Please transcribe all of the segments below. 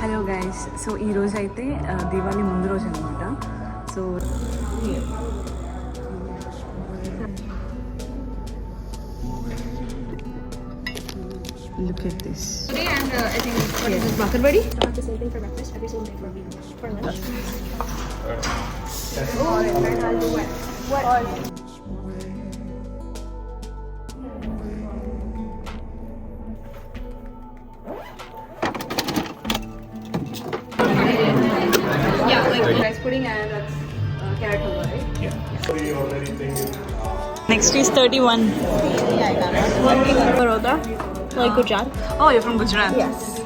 Hello guys so ఈ రోజు అయితే ఆ, దీవాళి ముందు రోజు అనమాట so look at this Today and uh, I think what is this Bakarbadi? Have the same thing for breakfast, every same thing for for lunch. Oh, and I'll do what? What? Yeah, that's uh, right? Yeah. Next is 31. Yeah, I got it. Baroda, like Gujarat. Oh, you're from Gujarat? Yes.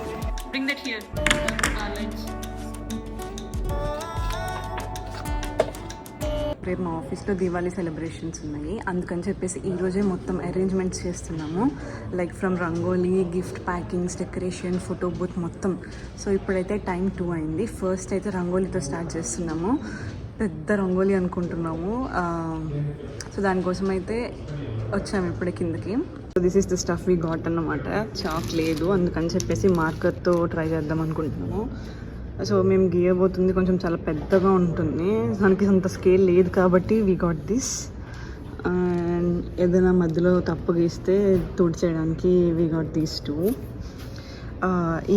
రేపు మా ఆఫీస్లో Diwali celebrations ఉన్నాయి. అందుకని చెప్పేసి ఈరోజే మొత్తం arrangements చేస్తున్నాము. Like from rangoli gift packings decoration photo booth మొత్తం. సో ఇప్పుడైతే టైం టూ అయింది. ఫస్ట్ అయితే రంగోలీతో స్టార్ట్ చేస్తున్నాము. పెద్ద రంగోలీ అనుకుంటున్నాము. సో దానికోసం అయితే వచ్చాము ఇప్పుడే కిందకి. So this is the stuff we got అన్నమాట. చాక్ లేదు. అందుకని చెప్పేసి మార్కర్తో ట్రై చేద్దాం అనుకుంటున్నాము. సో మేము గీయబోతుంది కొంచెం చాలా పెద్దగా ఉంటుంది. దానికి అంత స్కేల్ లేదు కాబట్టి వి గాట్ దిస్ అండ్ ఏదైనా మధ్యలో తప్పు గీస్తే తుడిచేయడానికి వి గాట్ దీస్ టూ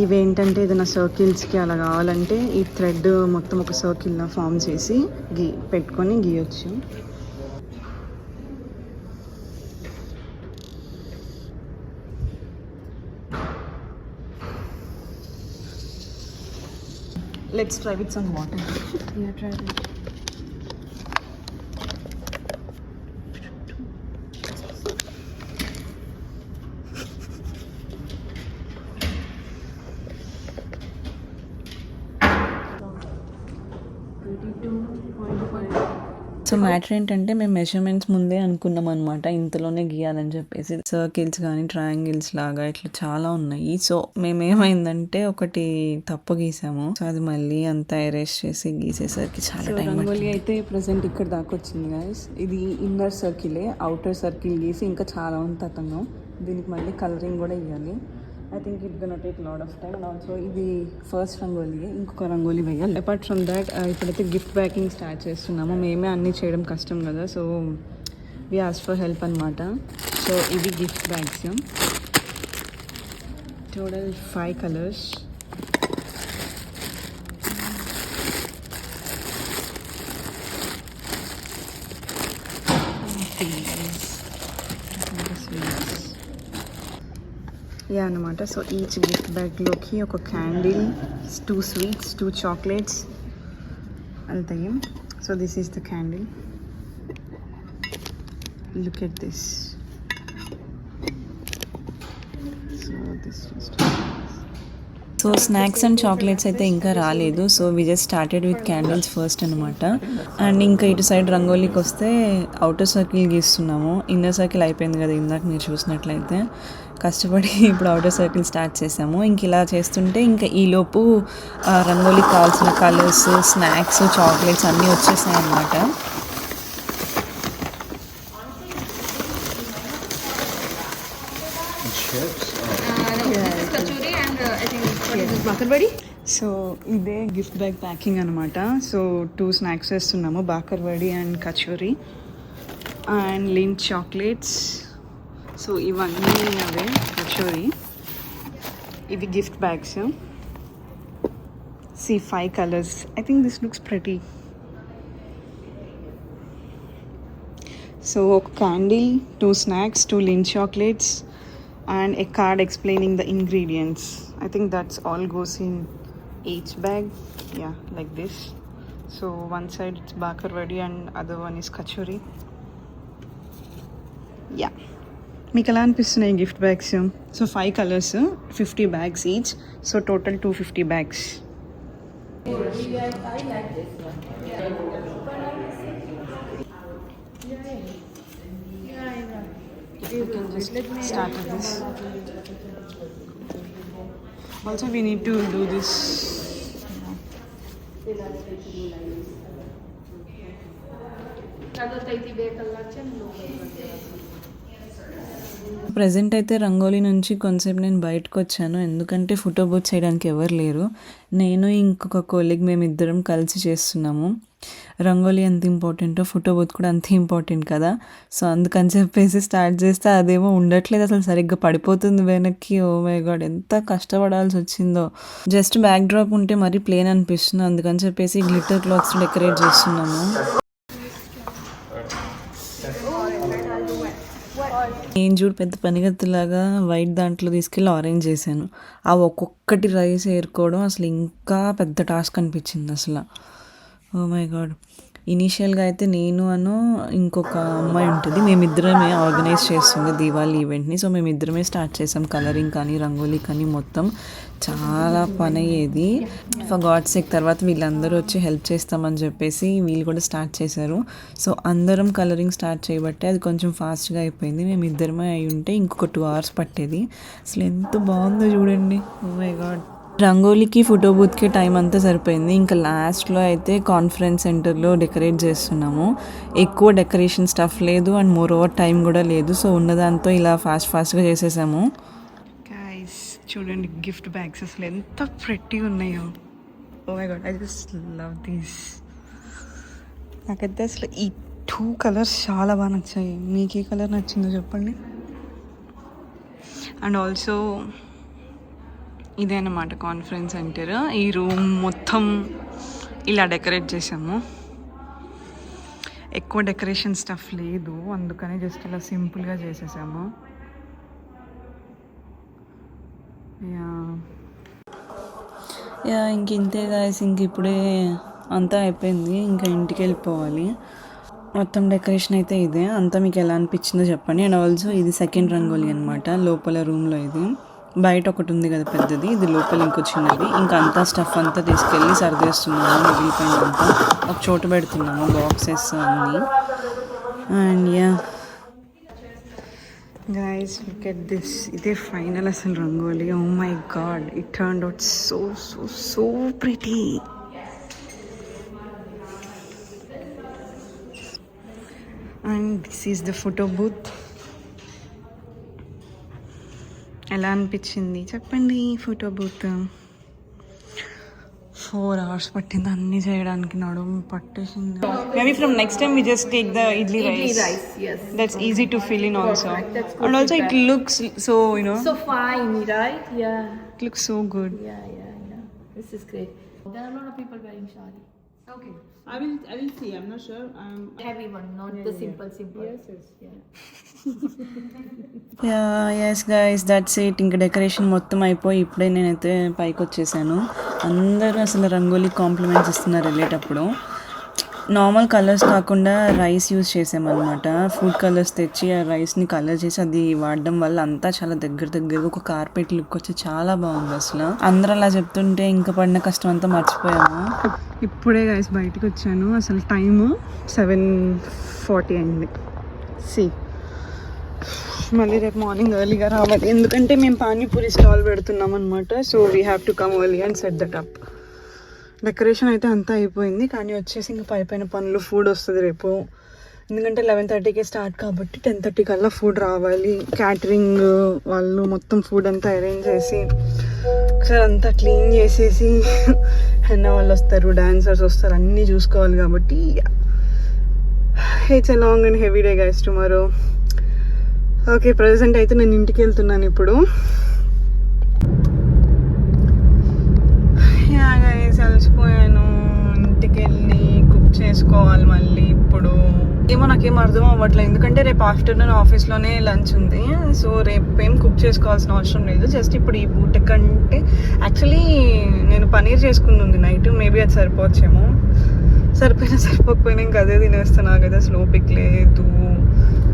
ఇవేంటంటే ఏదైనా సర్కిల్స్కి అలా కావాలంటే ఈ థ్రెడ్ మొత్తం ఒక సర్కిల్లా ఫామ్ చేసి గీ పెట్టుకొని గీయొచ్చు. Let's try with some water. Yeah, try it. Matter ఏంటంటే మేము మెజర్మెంట్స్ ముందే అనుకున్నాం అనమాట ఇంతలోనే గీయాలని చెప్పేసి సర్కిల్స్ కానీ ట్రయాంగిల్స్ లాగా ఇట్లా చాలా ఉన్నాయి. సో మేము ఏమైందంటే ఒకటి తప్పు గీసాము. సో అది మళ్ళీ అంతా ఎరేస్ చేసి గీసేసరికి చాలా టైం రంగోలీ అయితే ప్రజెంట్ ఇక్కడ దాకా వచ్చింది గాయస్ ఇది ఇన్నర్ సర్కిలే అవుటర్ సర్కిల్ గీసి ఇంకా చాలా ఉంది తతంగం దీనికి మళ్ళీ కలరింగ్ కూడా ఇవ్వాలి I think it gonna take lot of time and also ఇది ఫస్ట్ రంగోలీ ఇంకొక రంగోలీ వేయాలి. అపార్ట్ ఫ్రమ్ దాట్ ఇప్పుడైతే గిఫ్ట్ ప్యాకింగ్ స్టార్ట్ చేస్తున్నాము. మేమే అన్నీ చేయడం కష్టం కదా. So we ask for help అనమాట సో ఇవి gift bags total five colours yeah అనమాట సో ఈచ్ గిఫ్ట్ బ్యాగ్లోకి ఒక candle two sweets two chocolates వెళ్తాయి so this is the candle look at this so this so snacks and chocolates అయితే ఇంకా రాలేదు. So we just started with candles first అనమాట and ఇంకా ఇటు సైడ్ రంగోలీకి వస్తే అవుటర్ సర్కిల్ గీస్తున్నాము. ఇన్నర్ సర్కిల్ అయిపోయింది కదా ఇందాక మీరు చూసినట్లయితే. కష్టపడి ఇప్పుడు అవుటర్ సర్కిల్ స్టార్ట్ చేసాము. ఇంక ఇలా చేస్తుంటే ఇంకా ఈలోపు రంగోలీకి కావాల్సిన కలర్స్ స్నాక్స్ చాక్లెట్స్ అన్నీ వచ్చేసాయి అన్నమాట? సో ఇదే గిఫ్ట్ బ్యాగ్ ప్యాకింగ్ అనమాట సో టూ స్నాక్స్ వేస్తున్నాము bhakarwadi and kachori. And Lindt chocolates so ఇవన్నీ అవే కచోరీ ఇవి gift bags see five colours I think this looks pretty so ఒక candle two snacks two Lindt chocolates and a card explaining the ingredients. I think that's all goes in each bag. Yeah, like this. So one side it's bakarwadi and other one is kachori. Yeah. మీకు ఎలా అనిపిస్తున్నాయి gift bags so five colours fifty bags each so total two fifty bags Start this. Also, we need to do this. Yeah. Present అయితే రంగోలీ నుంచి కొంతసేపు నేను బయటకు వచ్చాను ఎందుకంటే ఫోటో బూత్ చేయడానికి ఎవరు లేరు. నేను ఇంకొక కోలీగ్ మేమిద్దరం కలిసి చేస్తున్నాము. రంగోలీ ఎంత ఇంపార్టెంటో ఫోటో బూత్ కూడా అంతే ఇంపార్టెంట్ కదా. సో అందుకని చెప్పేసి స్టార్ట్ చేస్తే అదేమో ఉండట్లేదు. అసలు సరిగ్గా పడిపోతుంది వెనక్కి. ఓ మై గాడ్ ఎంత కష్టపడాల్సి వచ్చిందో. జస్ట్ బ్యాక్ డ్రాప్ ఉంటే మరీ ప్లేన్ అనిపిస్తుంది. అందుకని చెప్పేసి గ్లిటర్ క్లాత్స్ డెకరేట్ చేస్తున్నాము. నేను చూడు పెద్ద పనిగత్తులాగా వైట్ దాంట్లో తీసుకెళ్ళి ఆరెంజ్ చేశాను. ఆ ఒక్కొక్కటి రైస్ ఏరుకోవడం అసలు ఇంకా పెద్ద టాస్క్ అనిపించింది అసలు. ఓ మై గాడ్ ఇనీషియల్గా అయితే నేను అను ఇంకొక అమ్మాయి ఉంటుంది. మేమిద్దరమే ఆర్గనైజ్ చేస్తుంది దీవాళీ ఈవెంట్ని. సో మేమిద్దరమే స్టార్ట్ చేసాం కలరింగ్ కానీ రంగోలీ కానీ మొత్తం. చాలా పని అయ్యేది. ఫర్ గాడ్ సేక్ తర్వాత వీళ్ళందరూ వచ్చి హెల్ప్ చేస్తామని చెప్పేసి వీళ్ళు కూడా స్టార్ట్ చేశారు. సో అందరం కలరింగ్ స్టార్ట్ చేయబట్టే అది కొంచెం ఫాస్ట్గా అయిపోయింది. మేము ఇద్దరమే అయి ఉంటే ఇంకొక టూ అవర్స్ పట్టేది. అసలు ఎంత బాగుందో చూడండి. Oh మై గాడ్ రంగోలీకి ఫోటో బూత్కి టైం అంతా సరిపోయింది. ఇంకా లాస్ట్లో అయితే కాన్ఫరెన్స్ సెంటర్లో డెకరేట్ చేస్తున్నాము. ఎక్కువ డెకరేషన్ స్టఫ్ లేదు అండ్ మోర్ ఓవర్ టైం కూడా లేదు. సో ఉన్నదాంతో ఇలా ఫాస్ట్ ఫాస్ట్గా చేసేసాము. గైస్ చూడండి గిఫ్ట్ బ్యాగ్స్ అసలు ఎంత ప్రెట్టి ఉన్నాయో. ఓ my god I just love these నాకైతే అసలు ఈ టూ కలర్స్ చాలా బాగా నచ్చాయి. మీకు ఏ కలర్ నచ్చిందో చెప్పండి. అండ్ ఆల్సో ఇదే అనమాట కాన్ఫరెన్స్ సెంటర్ ఈ రూమ్ మొత్తం ఇలా డెకరేట్ చేసాము ఎక్కువ డెకరేషన్ స్టఫ్ లేదు. అందుకని జస్ట్ ఇలా సింపుల్గా చేసేసాము. యా యా ఇంక ఇంతే గాయస్ ఇంక ఇప్పుడే అంతా అయిపోయింది. ఇంకా ఇంటికి వెళ్ళిపోవాలి. మొత్తం డెకరేషన్ అయితే ఇదే. అంతా మీకు ఎలా అనిపించిందో చెప్పండి. అండ్ ఆల్సో ఇది సెకండ్ రంగోలీ అనమాట లోపల రూమ్లో ఇది. బయట ఒకటి ఉంది కదా పెద్దది ఇది లోపల ఇంకో చిన్నది. ఇంకా అంతా స్టఫ్ అంతా తీసుకెళ్ళి సర్దేస్తున్నాము మిగిలిపోయినంతా ఒక చోటు పెడుతున్నాము బాక్సెస్ అన్నీ. And yeah guys look at this ఇదే ఫైనల్ అసలు rangoli. Oh my god it turn out so so so pretty and this is the photo booth ఎలా అనిపించింది చెప్పండి ఫోటో బూత్ ఫోర్ అవర్స్ పట్టింది అన్ని చేయడానికి నడుము పట్టేసింది maybe from next time we just take the idli rice rice, yes. That's easy to fill in also That's good and also it looks so you know So fine, right? Yeah. It looks so good Yeah, yeah, yeah. This is great. There are a lot of people wearing shadi. Okay. I will I will see. I'm not sure. Um Heavy one, not the simple, simple. Yes, yes. Yeah. Yes guys that's it ఇంకా decoration మొత్తం అయిపోయి ఇప్పుడే నేనైతే పైకి వచ్చేసాను. అందరూ అసలు rangoli compliments ఇస్తున్నారు వెళ్ళేటప్పుడు. నార్మల్ కలర్స్ కాకుండా రైస్ యూజ్ చేసామన్నమాట. ఫుడ్ కలర్స్ తెచ్చి ఆ రైస్ని కలర్ చేసి అది వాడడం వల్ల అంతా చాలా దగ్గర దగ్గరగా ఒక కార్పెట్ లుక్ వచ్చి చాలా బాగుంది అసలు. అందరూ అలా చెప్తుంటే ఇంకా పడిన కష్టం అంతా మర్చిపోయాము. ఇప్పుడే గైస్ బయటకు వచ్చాను. అసలు టైము సెవెన్ ఫార్టీ అయింది. సి మళ్ళీ రేపు మార్నింగ్ ఎర్లీగా రావాలి. ఎందుకంటే మేము పానీపూరి స్టాల్ పెడుతున్నాం అనమాట so we have to come early and set that up decoration అయితే అంతా అయిపోయింది. కానీ వచ్చేసి ఇంకా పై పైన పనులు ఫుడ్ వస్తుంది రేపు. ఎందుకంటే లెవెన్ థర్టీకే స్టార్ట్ కాబట్టి టెన్ థర్టీ కల్లా ఫుడ్ రావాలి. క్యాటరింగ్ వాళ్ళు మొత్తం ఫుడ్ అంతా అరేంజ్ చేసి ఒకసారి అంతా క్లీన్ చేసేసి అన్న వాళ్ళు వస్తారు డాన్సర్స్ వస్తారు అన్నీ చూసుకోవాలి కాబట్టి it's a long and heavy day guys tomorrow okay present అయితే నేను ఇంటికి వెళ్తున్నాను ఇప్పుడు. యా అలసిపోయాను. ఇంటికి వెళ్ళి కుక్ చేసుకోవాలి మళ్ళీ ఇప్పుడు. ఏమో నాకేం అర్థం అవ్వట్లేదు. ఎందుకంటే రేపు ఆఫ్టర్నూన్ ఆఫీస్లోనే లంచ్ ఉంది. సో రేపు ఏం కుక్ చేసుకోవాల్సిన అవసరం లేదు. జస్ట్ ఇప్పుడు ఈ బూట కంటే యాక్చువల్లీ నేను పనీర్ చేసుకుంది ఉంది. నైట్ మేబీ అది సరిపోవచ్చేమో. సరిపోయినా సరిపోకపోయినా ఇంకా అదే తినేస్తున్నా కదా. స్లో పిక్ లేదు.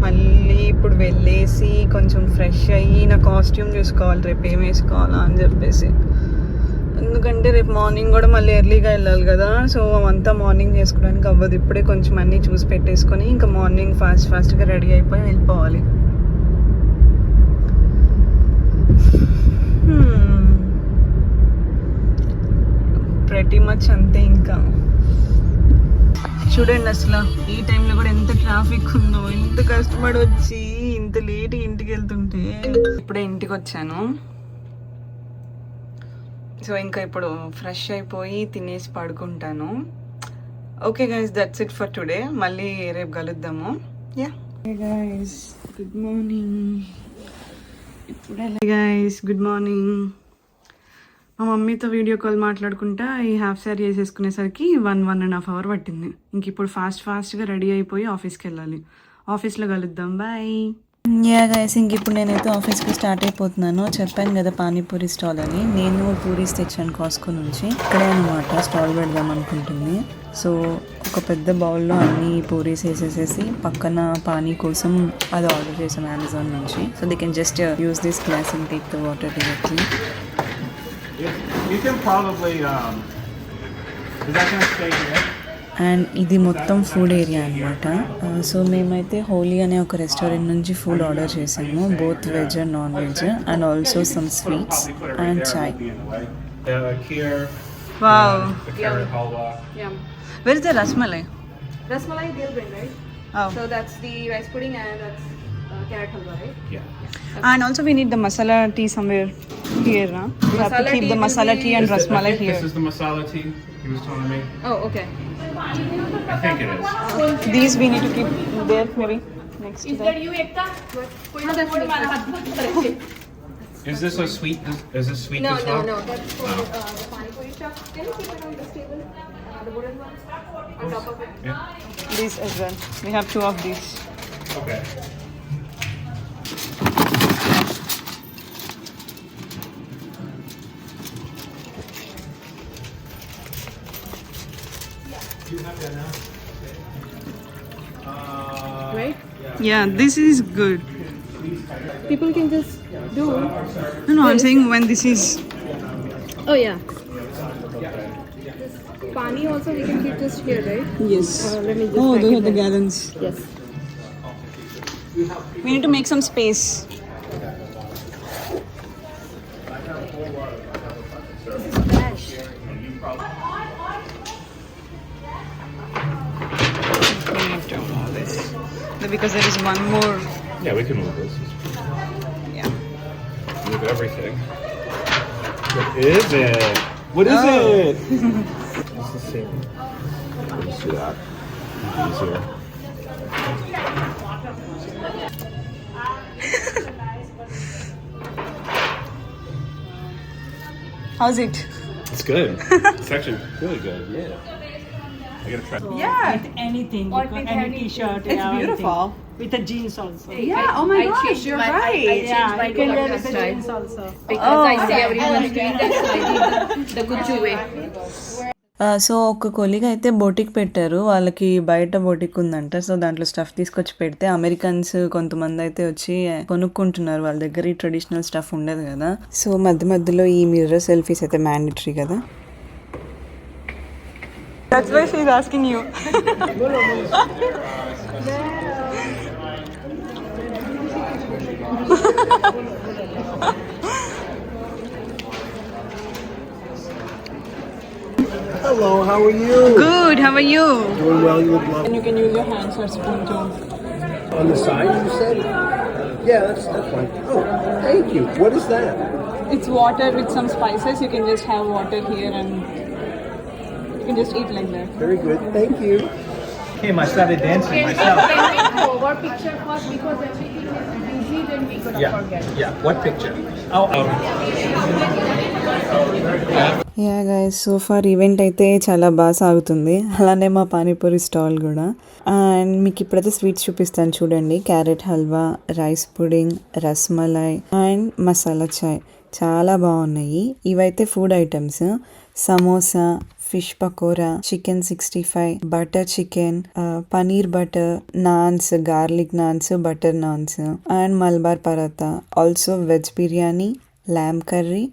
మళ్ళీ ఇప్పుడు వెళ్ళేసి కొంచెం ఫ్రెష్ అయ్యి నా కాస్ట్యూమ్ చూసుకోవాలి రేపు ఏం వేసుకోవాలా అని చెప్పేసి. ఎందుకంటే రేపు మార్నింగ్ కూడా మళ్ళీ ఎర్లీగా వెళ్ళాలి కదా సో అంతా మార్నింగ్ చేసుకోవడానికి అవ్వదు. ఇప్పుడే కొంచెం అన్నీ చూసి పెట్టేసుకొని ఇంకా మార్నింగ్ ఫాస్ట్ ఫాస్ట్గా రెడీ అయిపోయి వెళ్ళిపోవాలి. Hmm. ప్రతి మచ్ అంతే ఇంకా. చూడండి అసలు ఈ టైంలో కూడా ఎంత ట్రాఫిక్ ఉందో ఎంత కష్టపడి వచ్చి ఇంత లేట్ ఇంటికి వెళ్తుంటే. ఇప్పుడే ఇంటికి వచ్చాను. సో ఇంకా ఇప్పుడు ఫ్రెష్ అయిపోయి తినేసి పడుకుంటాను. Okay guys that's it for today మళ్ళీ రేపు కలుద్దాము. యా గైస్ గుడ్ మార్నింగ్ ఇప్పుడే గైస్ గుడ్ మార్నింగ్ మా మమ్మీతో వీడియో కాల్ మాట్లాడుకుంటా ఈ half sari వేసేసుకునేసరికి one one and half hour పట్టింది. ఇంక ఇప్పుడు ఫాస్ట్ ఫాస్ట్గా రెడీ అయిపోయి ఆఫీస్కి వెళ్ళాలి. ఆఫీస్లో కలుద్దాం. బాయ్. యా గైస్ ఇంక ఇప్పుడు నేనైతే ఆఫీస్కి స్టార్ట్ అయిపోతున్నాను. చెప్పాను కదా పానీపూరి స్టాల్ అని. నేను పూరీస్ తెచ్చాను కాస్కో నుంచి. ఇక్కడే అనమాట స్టాల్ పెడదాం అనుకుంటుంది. సో ఒక పెద్ద బౌల్లో అన్ని పూరీస్ వేసేసేసి పక్కన పానీ కోసం అది ఆర్డర్ చేసాం అమెజాన్ నుంచి. So they can just use this glass and take the water directly and ఇది మొత్తం ఫుడ్ ఏరియా అనమాట సో మేమైతే హోలీ అనే ఒక రెస్టారెంట్ నుంచి ఫుడ్ ఆర్డర్ చేసాము. Both veg and non veg and also some sweets and chai very the rasmalai Yeah. And also we need the masala tea somewhere here, huh? Have to keep the masala tea and This- I This is the masala tea he was telling me. Oh, okay. I think it is. These we need to keep there maybe next to Is that. you, Ekta? No, that's. Is this a sweet? Is this sweet No, as no, well? no. Oh. That's for uh, the pani puri shop. Can you keep it on this table? Uh, the wooden? On top of it. Yeah. These as well. We have two of these. Okay. Right? yeah this is good People can just do. no no i'm saying when this is Oh, yeah. This Pani also we can keep just here, right? yes Uh, let me just oh pack those are the then. gallons Yes. we need to make some space Because there is one more. Yeah, we can move this. Yeah. Move everything. What is it? What is Oh. it? it's the same. Let's do that. Easier. How's it? It's good. it's actually really good. Yeah. I gotta try. Yeah. with anything, Or with any anything. t-shirt. It's yeah, anything. beautiful. With the jeans also. Yeah, oh my I gosh, changed you're my- I- I right. changed Yeah, my you can wear with the style. jeans also. Because Oh, I see everyone's doing that, so I did the, the Gucci way. So ఒక colleague అయితే boutique పెట్టారు వాళ్ళకి బయట boutique ఉందంట so దాంట్లో stuff తీసుకొచ్చి పెడితే Americans కొంతమంది అయితే వచ్చి కొనుక్కుంటున్నారు వాళ్ళ దగ్గర ఈ ట్రెడిషనల్ స్టఫ్ ఉండదు కదా సో మధ్య మధ్యలో ఈ మిర్రర్ సెల్ఫీస్ అయితే మ్యాండటరీ కదా That's why she's asking you. Hello, how are you? Good, how are you? Doing well, you look lovely. And you can use your hands for spoon too. On the side, you said? Yeah, that's, that's fine. Oh, thank you. What is that? It's water with some spices. You can just have water here and you can just eat like that. Very good. Thank you. came, I started dancing myself. Can we forward picture first because everything is busy, then we could Yeah, forget. yeah. What picture? Oh, um, yeah guys so far event అయితే చాలా బాగా సాగుతుంది అలానే మా panipuri stall కూడా and మీకు ఇప్పుడైతే sweets చూపిస్తాను చూడండి carrot halwa rice pudding rasmalai and masala chai చాలా బాగున్నాయి ఇవైతే food items samosa fish pakora chicken sixty five butter chicken paneer butter naans garlic naans butter naans and Malabar paratha also veg biryani lamb curry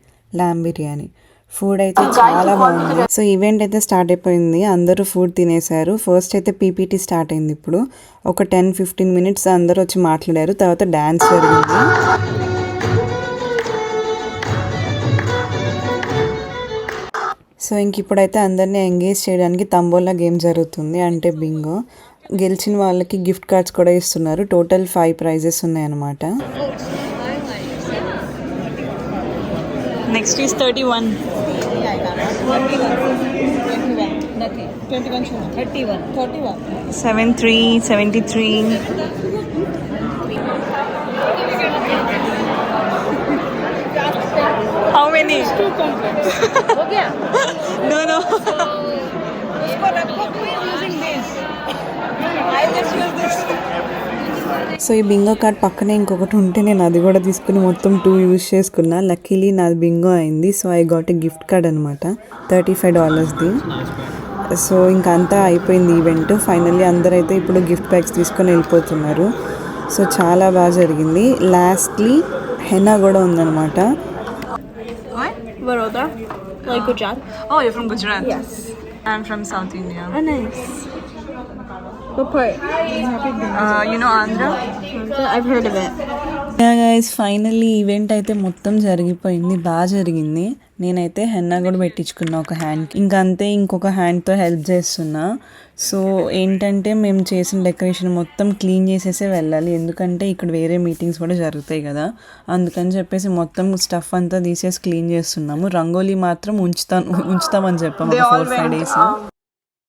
lamb biryani. Food అయితే చాలా బాగుంది. So event అయితే start అయిపోయింది. అందరూ food తినేశారు. First అయితే PPT start అయింది ఇప్పుడు. ఒక టెన్ ఫిఫ్టీన్ మినిట్స్ అందరూ వచ్చి మాట్లాడారు. తర్వాత డ్యాన్స్ జరిగింది. సో ఇంక ఇప్పుడైతే అందరినీ ఎంగేజ్ చేయడానికి తంబోలా గేమ్ జరుగుతుంది. అంటే బింగో. గెలిచిన వాళ్ళకి గిఫ్ట్ కార్డ్స్ కూడా ఇస్తున్నారు. టోటల్ ఫైవ్ ప్రైజెస్ ఉన్నాయన్నమాట. Next is thirty one. Seven three seventy three. Many? Too complex. no, no. So ఈ బింగో కార్డ్ పక్కనే ఇంకొకటి ఉంటే నేను అది కూడా తీసుకుని మొత్తం టూ యూజ్ చేసుకున్నా. లక్కీలీ నాది బింగో అయింది. So I got a gift card అనమాట థర్టీ ఫైవ్ డాలర్స్ది సో ఇంకా అంతా అయిపోయింది ఈవెంట్ ఫైనల్లీ అందరైతే ఇప్పుడు గిఫ్ట్ బ్యాగ్స్ తీసుకొని వెళ్ళిపోతున్నారు. సో చాలా బాగా జరిగింది. లాస్ట్లీ హెనా కూడా ఉందన్నమాట. Baroda. Like Gujarat. Oh, you're from Gujarat? Yes. I'm from South India. Oh, nice. What part? Uh, you know Andhra? I've heard of it. Guys finally event అయితే మొత్తం జరిగిపోయింది బాగా జరిగింది నేనైతే హెన్నా కూడా పెట్టించుకున్నా ఒక హ్యాండ్ ఇంకా అంతే ఇంకొక హ్యాండ్తో హెల్ప్ చేస్తున్నా. సో ఏంటంటే మేము చేసిన డెకరేషన్ మొత్తం క్లీన్ చేసేసే వెళ్ళాలి. ఎందుకంటే ఇక్కడ వేరే మీటింగ్స్ కూడా జరుగుతాయి కదా. అందుకని చెప్పేసి మొత్తం స్టఫ్ అంతా తీసేసి క్లీన్ చేస్తున్నాము. రంగోలీ మాత్రం ఉంచుతాను ఉంచుతామని చెప్పాము ఫోర్ ఫైవ్ డేస్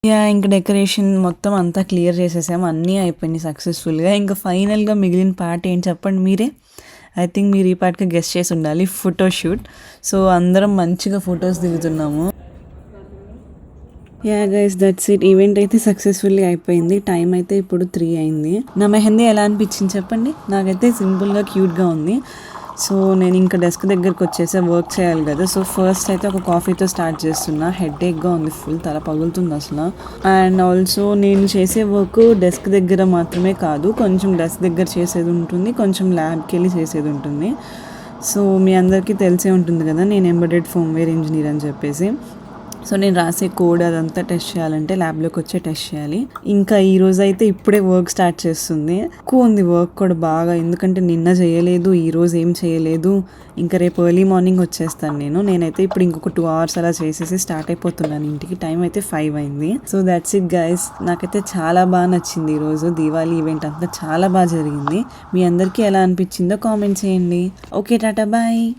యా ఇంకా డెకరేషన్ మొత్తం అంతా క్లియర్ చేసేసాము. అన్నీ అయిపోయినాయి సక్సెస్ఫుల్గా ఇంకా ఫైనల్గా మిగిలిన పార్ట్ ఏంటి చెప్పండి మీరే? ఐ థింక్ మీరు ఈ పార్ట్కి గెస్ట్ చేసి ఉండాలి ఫోటో షూట్ సో అందరం మంచిగా photos దిగుతున్నాము. Yeah guys that's it event అయితే సక్సెస్ఫుల్లీ అయిపోయింది. టైం అయితే ఇప్పుడు త్రీ అయింది. నా మెహందీ ఎలా అనిపించింది చెప్పండి? నాకైతే సింపుల్గా క్యూట్గా ఉంది. సో నేను ఇంకా డెస్క్ దగ్గరికి వచ్చేసి వర్క్ చేయాలి కదా. సో ఫస్ట్ అయితే ఒక కాఫీతో స్టార్ట్ చేస్తున్నా. హెడ్ ఏక్గా ఉంది ఫుల్ తల పగులుతుంది అసలు. అండ్ ఆల్సో నేను చేసే వర్క్ డెస్క్ దగ్గర మాత్రమే కాదు కొంచెం డెస్క్ దగ్గర చేసేది ఉంటుంది కొంచెం ల్యాబ్కి వెళ్ళి చేసేది ఉంటుంది. సో మీ అందరికీ తెలిసే ఉంటుంది కదా నేను ఎంబెడెడ్ ఫోమ్వేర్ ఇంజనీర్ అని చెప్పేసి. సో నేను రాసే కోడ్ అదంతా టెస్ట్ చేయాలంటే ల్యాబ్లోకి వచ్చే టెస్ట్ చేయాలి. ఇంకా ఈ రోజు అయితే ఇప్పుడే వర్క్ స్టార్ట్ చేస్తుంది. ఎక్కువ ఉంది వర్క్ కూడా బాగా ఎందుకంటే నిన్న చేయలేదు ఈ రోజు ఏం చేయలేదు. ఇంకా రేపు ఎర్లీ మార్నింగ్ వచ్చేస్తాను నేను. నేనైతే ఇప్పుడు ఇంకొక టూ అవర్స్ అలా చేసేసి స్టార్ట్ అయిపోతున్నాను. ఇంటికి టైం అయితే ఫైవ్ అయింది. సో దాట్స్ ఇట్ గైస్ నాకైతే చాలా బాగా నచ్చింది ఈరోజు దీవాళీ ఈవెంట్ అంతా. చాలా బాగా జరిగింది. మీ అందరికీ ఎలా అనిపించిందో కామెంట్ చేయండి. Okay tata bye.